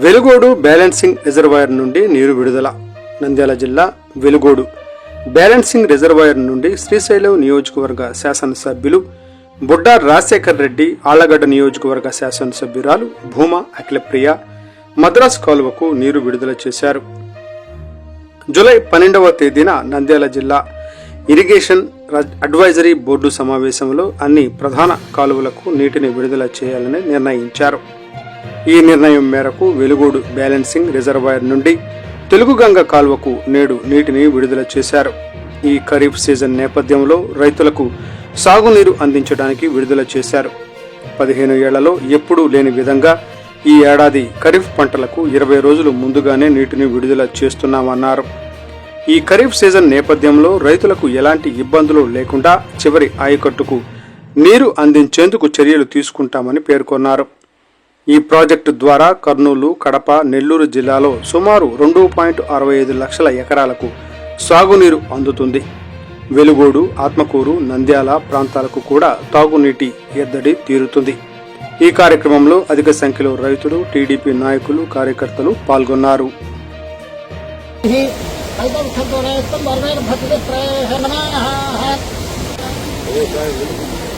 Velugodu balancing reservoir నుండి నీరు విడుదల. నంద్యాల జిల్లా వెలుగోడు బ్యాలెన్సింగ్ రిజర్వాయర్ నుండి శ్రీశైలం నియోజకవర్గ శాసనసభ్యులు బుడ్డా రాజశేఖర్ రెడ్డి ఆళ్ళగడ్డ నియోజకవర్గ శాసనసభ్యురాలు భూమా అఖిలప్రియ మద్రాసు కాలువకు నీరు విడుదల చేశారు. జూలై పన్నెండవ తేదీన నంద్యాల జిల్లా ఇరిగేషన్ అడ్వైజరీ బోర్డు సమావేశంలో అన్ని ప్రధాన కాలువలకు నీటిని విడుదల చేయాలని నిర్ణయించారు. ఈ నిర్ణయం మేరకు వెలుగోడు బ్యాలెన్సింగ్ రిజర్వాయర్ నుండి తెలుగుగంగ కాల్వకు నేడు నీటిని విడుదల చేశారు. ఈ ఖరీఫ్ సీజన్ నేపథ్యంలో రైతులకు సాగునీరు అందించడానికి విడుదల చేశారు. పదిహేను ఏళ్ళలో ఎప్పుడూ లేని విధంగా ఈ ఏడాది ఖరీఫ్ పంటలకు ఇరవై రోజులు ముందుగానే నీటిని విడుదల చేస్తున్నామన్నారు. ఈ ఖరీఫ్ సీజన్ నేపథ్యంలో రైతులకు ఎలాంటి ఇబ్బందులు లేకుండా చివరి ఆయకట్టుకు నీరు అందించేందుకు చర్యలు తీసుకుంటామని పేర్కొన్నారు. ఈ ప్రాజెక్టు ద్వారా కర్నూలు కడప నెల్లూరు జిల్లాలో సుమారు రెండు పాయింట్ అరవై ఐదు లక్షల ఎకరాలకు సాగునీరు అందుతుంది. వెలుగోడు ఆత్మకూరు నంద్యాల ప్రాంతాలకు కూడా తాగునీటి ఎద్దడి తీరుతుంది. ఈ కార్యక్రమంలో అధిక సంఖ్యలో రైతులు టీడీపీ నాయకులు కార్యకర్తలు పాల్గొన్నారు.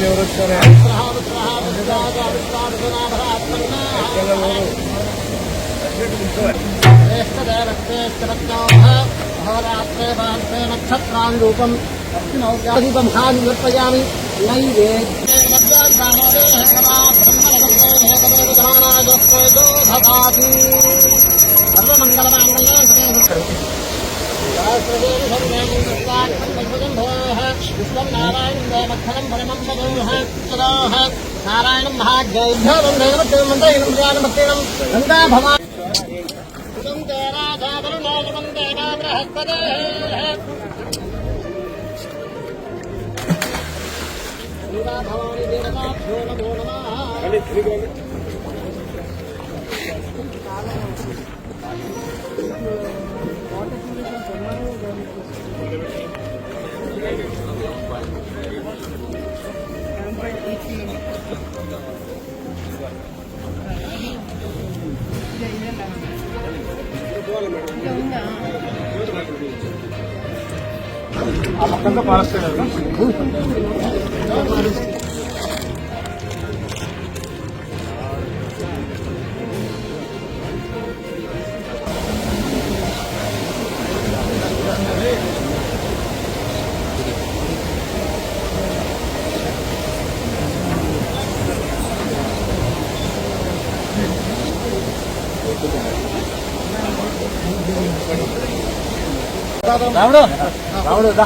ఎవరు వచ్చారు अहोरात्रे बालते नक्षत्रानुरूपम् अर्पिनौद्याधिकं हानि निर्पयामि नारायणं महाग्रैभ्यवन्देवतेनम् गङ्गा भवान् ते राधावरुणालिमं नमो नमः నిర్పయామి సర్వమంగళమాంగళ్యం నారాయణం భవాని రాముడు రాముడు దా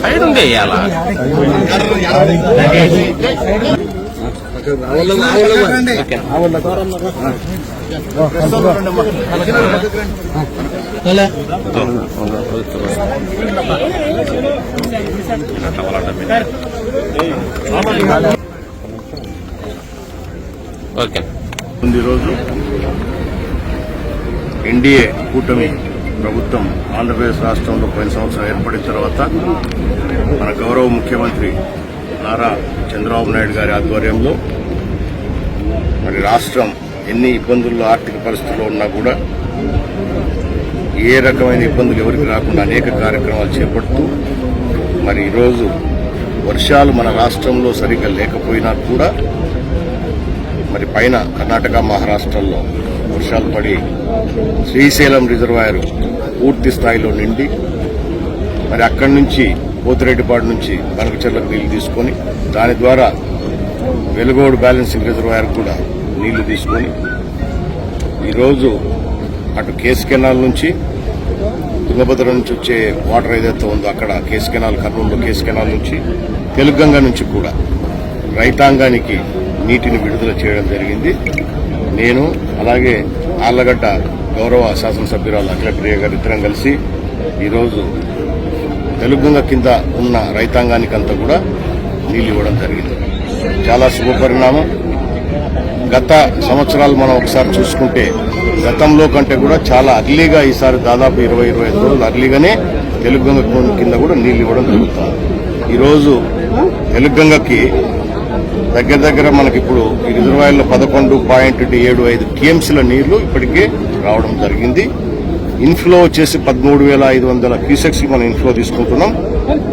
సైడ్ ఉండే ఓకే. ఉంది రోజు. ఎన్డీఏ కూటమి. ప్రభుత్వం ఆంధ్రప్రదేశ్ రాష్ట్రంలో పోయిన సంవత్సరం ఏర్పడిన తర్వాత మన గౌరవ ముఖ్యమంత్రి నారా చంద్రబాబు నాయుడు గారి ఆధ్వర్యంలో మరి రాష్ట్రం ఎన్ని ఇబ్బందుల్లో ఆర్థిక పరిస్థితుల్లో ఉన్నా కూడా ఏ రకమైన ఇబ్బందులు ఎవరికి రాకుండా అనేక కార్యక్రమాలు చేపడుతూ మరి ఈరోజు వర్షాలు మన రాష్ట్రంలో సరిగ్గా లేకపోయినా కూడా మరి పైన కర్ణాటక మహారాష్ట్రలో వర్షాలు పడి శ్రీశైలం రిజర్వాయర్ పూర్తి స్థాయిలో నిండి మరి అక్కడి నుంచి పోతిరెడ్డిపాడు నుంచి కనకచెర్లకు నీళ్ళు తీసుకొని దాని ద్వారా వెలుగోడు బ్యాలెన్సింగ్ రిజర్వాయర్ కూడా నీళ్ళు తీసుకొని ఈరోజు అటు కేసు కెనాల్ నుంచి తుంగభద్ర నుంచి వచ్చే వాటర్ ఏదైతే ఉందో అక్కడ కేసు కెనాల్ కర్నూలులో కేసు కెనాల్ నుంచి తెలుగంగ నుంచి కూడా రైతాంగానికి నీటిని విడుదల చేయడం జరిగింది. నేను అలాగే ఆళ్ళగడ్డ గౌరవ శాసనసభ్యురాలు అఖిల ప్రియ గారు ఇద్దరం కలిసి ఈరోజు తెలుగుగంగ కింద ఉన్న రైతాంగానికంతా కూడా నీళ్ళు ఇవ్వడం జరిగింది. చాలా శుభపరిణామం గత సంవత్సరాలు మనం ఒకసారి చూసుకుంటే గతంలో కంటే కూడా చాలా అర్లీగా ఈసారి దాదాపు ఇరవై ఇరవై ఐదు రోజులు అర్లీగానే తెలుగంగ కింద కూడా నీళ్ళు ఇవ్వడం జరుగుతుంది. ఈరోజు తెలుగంగకి దగ్గర దగ్గర మనకి ఇప్పుడు ఈ రిజర్వాయర్లో పదకొండు పాయింట్ ఏడు ఐదు టీఎంసీల నీళ్ళు ఇప్పటికే రావడం జరిగింది. ఇన్ఫ్లో వచ్చేసి పదమూడు వేల ఐదు వందల క్యూసెక్స్ మనం ఇన్ఫ్లో తీసుకుంటున్నాం.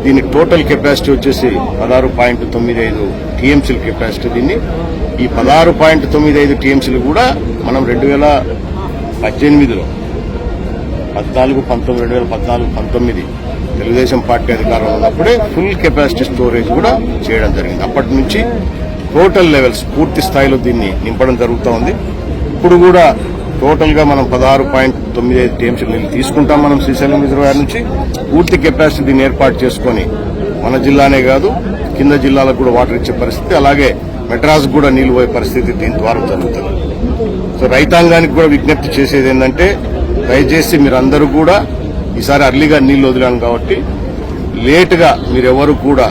దీని టోటల్ కెపాసిటీ వచ్చేసి పదహారు పాయింట్ తొమ్మిది ఐదు టీఎంసీల కెపాసిటీ దీన్ని. ఈ పదహారు పాయింట్ తొమ్మిది ఐదు టీఎంసీలు కూడా మనం రెండు వేల పద్దెనిమిదిలో పద్నాలుగు పంతొమ్మిది రెండు వేల పద్నాలుగు పంతొమ్మిది తెలుగుదేశం పార్టీ అధికారంలో ఉన్నప్పుడే ఫుల్ కెపాసిటీ స్టోరేజ్ కూడా చేయడం జరిగింది. అప్పటి నుంచి టోటల్ లెవెల్స్ పూర్తి స్థాయిలో దీన్ని నింపడం జరుగుతూ ఉంది. ఇప్పుడు కూడా టోటల్గా మనం పదహారు పాయింట్ తొమ్మిది ఐదు టీఎంసీ నీళ్ళు తీసుకుంటాం మనం శ్రీశైలం రిజర్వాయర్ నుంచి. పూర్తి కెపాసిటీ దీన్ని ఏర్పాటు చేసుకొని మన జిల్లానే కాదు కింద జిల్లాలకు కూడా వాటర్ ఇచ్చే పరిస్థితి అలాగే మెడ్రాస్ కూడా నీళ్ళు పోయే పరిస్థితి దీని ద్వారా జరుగుతుంది. సో రైతాంగానికి కూడా విజ్ఞప్తి చేసేది ఏంటంటే దయచేసి మీరందరూ కూడా ఈసారి అర్లీగా నీళ్ళు వదిలాను కాబట్టి లేటుగా మీరెవరు కూడా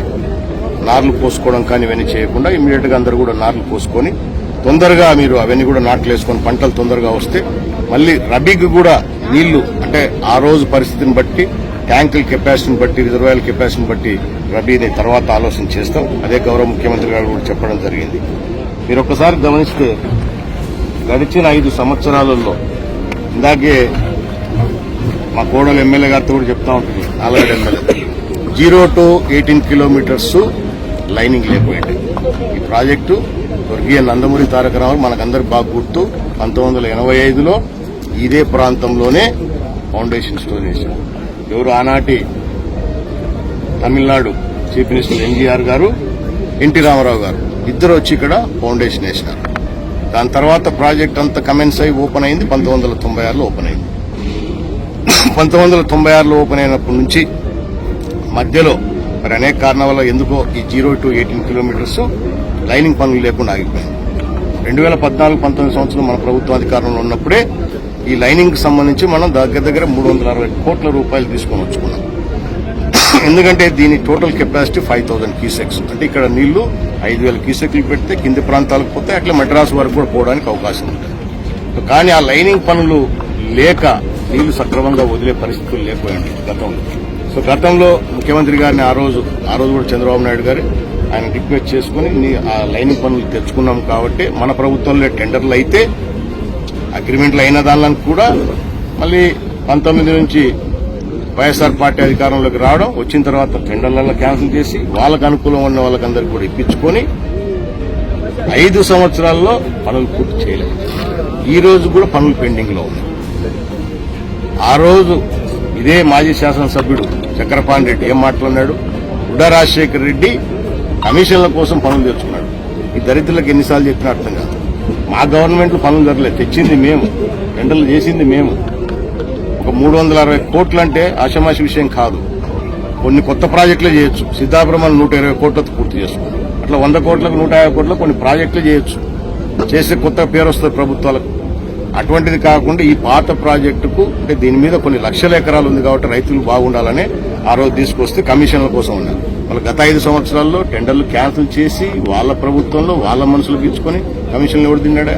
నార్లు పోసుకోవడం కానీ ఇవన్నీ చేయకుండా ఇమీడియట్గా అందరూ కూడా నార్లు పోసుకొని తొందరగా మీరు అవన్నీ కూడా నాట్లు వేసుకొని పంటలు తొందరగా వస్తే మళ్ళీ రబీకి కూడా నీళ్ళు అంటే ఆ రోజు పరిస్థితిని బట్టి ట్యాంకుల కెపాసిటీని బట్టి రిజర్వాయర్ కెపాసిటీని బట్టి రబీని తర్వాత ఆలోచన చేస్తాం. అదే గౌరవ ముఖ్యమంత్రి గారు కూడా చెప్పడం జరిగింది. మీరు ఒక్కసారి గమనిస్తే గడిచిన ఐదు సంవత్సరాలలో ఇందాకే మా కోడలు ఎమ్మెల్యే గారితో కూడా చెప్తా ఉంటుంది నాలుగైదు MLA. Zero to eighteen kilometres lining లేకపోయింది. ఈ ప్రాజెక్టు స్వర్గీయ నందమూరి తారక రామారావు మనకందరికి బాగా గుర్తు. పంతొమ్మిది వందల ఎనభై ఐదులో ఇదే ప్రాంతంలోనే ఫౌండేషన్ స్టోర్ చేశారు ఎవరు ఆనాటి Tamil Nadu chief minister NGR garu NT Rama Rao garu ఇద్దరు వచ్చి ఇక్కడ ఫౌండేషన్ వేసినారు దాని తర్వాత ప్రాజెక్ట్ అంతా కమెన్స్ అయి ఓపెన్ అయింది. పంతొమ్మిది వందల తొంభై ఆరులో ఓపెన్ అయింది. పంతొమ్మిది వందల తొంభై ఆరులో ఓపెన్ అయినప్పటి నుంచి మధ్యలో మరి అనేక కారణాల వల్ల ఎందుకో ఈ zero to eighteen kilometres lining పనులు లేకుండా ఆగిపోయింది రెండు వేల పద్నాలుగు పంతొమ్మిది సంవత్సరం మన ప్రభుత్వం అధికారంలో ఉన్నప్పుడే ఈ లైనింగ్కి సంబంధించి మనం దగ్గర దగ్గర మూడు వందల అరవై కోట్ల రూపాయలు తీసుకొని వచ్చుకున్నాం. ఎందుకంటే దీని total capacity five thousand cusecs అంటే ఇక్కడ నీళ్ళు ఐదు వేల క్యూసెక్లు పెడితే కింది ప్రాంతాలకు పోతే అట్లా మద్రాసు వరకు కూడా పోవడానికి అవకాశం ఉంటుంది. కానీ ఆ లైనింగ్ పనులు లేక నీళ్ళు సక్రమంగా వదిలే పరిస్థితులు లేకపోయాయి గతంలో. సో గతంలో ముఖ్యమంత్రి గారిని ఆ రోజు ఆ రోజు కూడా చంద్రబాబు నాయుడు గారు ఆయన రిక్వెస్ట్ చేసుకుని ఆ లైనింగ్ పనులు తెచ్చుకున్నాం కాబట్టి మన ప్రభుత్వంలో టెండర్లు అయితే అగ్రిమెంట్లు అయిన దానిలను కూడా మళ్ళీ పంతొమ్మిది నుంచి వైఎస్ఆర్ పార్టీ అధికారంలోకి రావడం వచ్చిన తర్వాత టెండర్లలో క్యాన్సిల్ చేసి వాళ్ళకు అనుకూలం ఉన్న వాళ్ళకందరికీ కూడా ఇప్పించుకొని ఐదు సంవత్సరాల్లో పనులు పూర్తి చేయలేదు. ఈ రోజు కూడా పనులు పెండింగ్లో ఉన్నాయి. ఆ రోజు ఇదే మాజీ శాసనసభ్యుడు చక్రపాణి రెడ్డి ఏం మాట్లాడినాడు? ఉడా రాజశేఖర రెడ్డి కమిషన్ల కోసం పనులు తెచ్చుకున్నాడు. ఈ దరిద్రులకు ఎన్నిసార్లు చెప్పిన అర్థం కాదు. మా గవర్నమెంట్ పనులు జరగలేదు. తెచ్చింది మేము. టెండర్లు చేసింది మేము. ఒక మూడు వందల అరవై కోట్లు అంటే ఆషమాషి విషయం కాదు. కొన్ని కొత్త ప్రాజెక్టులు చేయొచ్చు. సిద్ధాపురం నూట ఇరవై కోట్లతో పూర్తి చేసుకున్నాం. అట్లా వంద కోట్లకు నూట యాభై కోట్లకు కొన్ని ప్రాజెక్టులు చేయొచ్చు. చేసే కొత్త పేరు వస్తుంది ప్రభుత్వాలకు. అటువంటిది కాకుండా ఈ పాత ప్రాజెక్టుకు అంటే దీని మీద కొన్ని లక్షల ఎకరాలు ఉంది కాబట్టి రైతులు బాగుండాలని ఆ రోజు తీసుకొస్తే కమిషన్ల కోసం ఉండాలి వాళ్ళు గత ఐదు సంవత్సరాల్లో టెండర్లు క్యాన్సిల్ చేసి వాళ్ళ ప్రభుత్వంలో వాళ్ళ మనుషులకు ఇచ్చుకొని కమిషన్లు ఎవరు తిన్నాడా?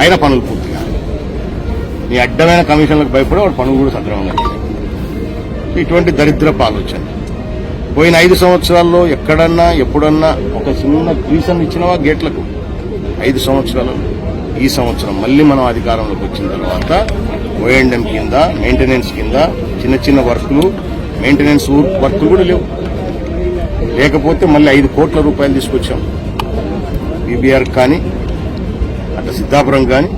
అయినా పనులు పూర్తిగా నీ అడ్డమైన కమిషన్లకు భయపడి వాడు పనులు కూడా సక్రమంగా ఇటువంటి దరిద్రపు ఆలోచన. పోయిన ఐదు సంవత్సరాల్లో ఎక్కడన్నా ఎప్పుడన్నా ఒక చిన్న రీజన్ ఇచ్చినవా గేట్లకు? ఐదు సంవత్సరాలు ఈ సంవత్సరం మళ్ళీ మనం అధికారంలోకి వచ్చిన తర్వాత ఓఎండ్ఎం కింద మెయింటెనెన్స్ కింద చిన్న చిన్న వర్కులు మెయింటెనెన్స్ వర్కులు కూడా లేవు. లేకపోతే మళ్ళీ ఐదు కోట్ల రూపాయలు తీసుకొచ్చాం. బీబీఆర్ కానీ అట్లా సిద్ధాపురం కానీ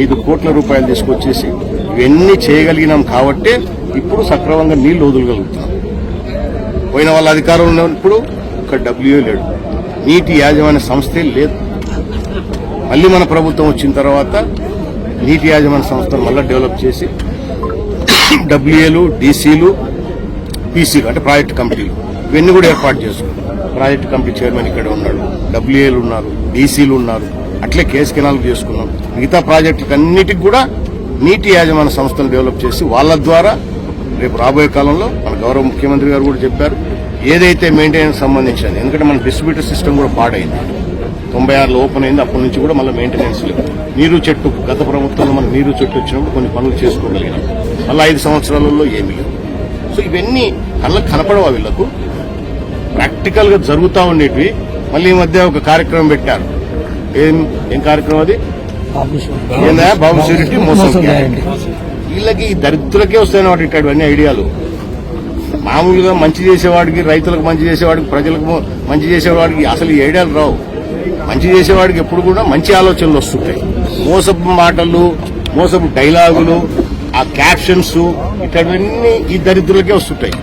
ఐదు కోట్ల రూపాయలు తీసుకొచ్చేసి ఇవన్నీ చేయగలిగినాం కాబట్టే ఇప్పుడు సక్రమంగా నీళ్ళు వదలగలుగుతున్నాం. పోయిన వాళ్ళ అధికారంలో ఉన్నప్పుడు ఒక డబ్ల్యూ లేడు. నీటి యాజమాన్య సంస్థే లేదు. మళ్ళీ మన ప్రభుత్వం వచ్చిన తర్వాత నీటి యాజమాన్య సంస్థను మళ్ళీ డెవలప్ చేసి డబ్ల్యూఏలు డీసీలు పీసీలు అంటే ప్రాజెక్ట్ కమిటీలు ఇవన్నీ కూడా ఏర్పాటు చేసుకున్నాం. ప్రాజెక్ట్ కమిటీ చైర్మన్ ఇక్కడ ఉన్నాడు డబ్ల్యూఏలు ఉన్నారు డీసీలు ఉన్నారు. అట్లే కేసు కెనాల్ చేసుకున్నాం. మిగతా ప్రాజెక్టులకు అన్నిటికి కూడా నీటి యాజమాన్య సంస్థను డెవలప్ చేసి వాళ్ళ ద్వారా రేపు రాబోయే కాలంలో మన గౌరవ ముఖ్యమంత్రి గారు కూడా చెప్పారు ఏదైతే మెయింటెనెన్స్ సంబంధించింది ఎందుకంటే మన డిస్ట్రిబ్యూటర్ సిస్టమ్ కూడా పాడైంది. తొంభై ఆరులో ఓపెన్ అయింది. అప్పటి నుంచి కూడా మళ్ళీ మెయింటెనెన్స్ లేదు. నీరు చెట్టు గత ప్రభుత్వంలో మన నీరు చెట్టు వచ్చినప్పుడు కొన్ని పనులు చేసుకోగలిగినాం. మళ్ళీ ఐదు సంవత్సరాలలో ఏమీ లేవు. సో ఇవన్నీ కళ్ళకు కనపడవా వీళ్ళకు? ప్రాక్టికల్గా జరుగుతూ ఉండేటివి. మళ్ళీ ఈ మధ్య ఒక కార్యక్రమం పెట్టారు. ఏం ఏం కార్యక్రమం అది? ఏందా? బాబు సెక్యూరిటీ మోసం వీళ్ళకి ఈ దరిద్రులకే వస్తాయన్నమాట ఇట్లాంటివన్నీ ఐడియాలు. మామూలుగా మంచి చేసేవాడికి రైతులకు మంచి చేసేవాడికి ప్రజలకు మంచి చేసేవాడికి అసలు ఈ ఐడియాలు రావు. మంచి చేసేవాడికి ఎప్పుడు కూడా మంచి ఆలోచనలు వస్తుంటాయి. మోసపు మాటలు మోసపు డైలాగులు ఆ క్యాప్షన్స్ ఇట్లాంటివన్నీ ఈ దరిద్రులకే వస్తుంటాయి.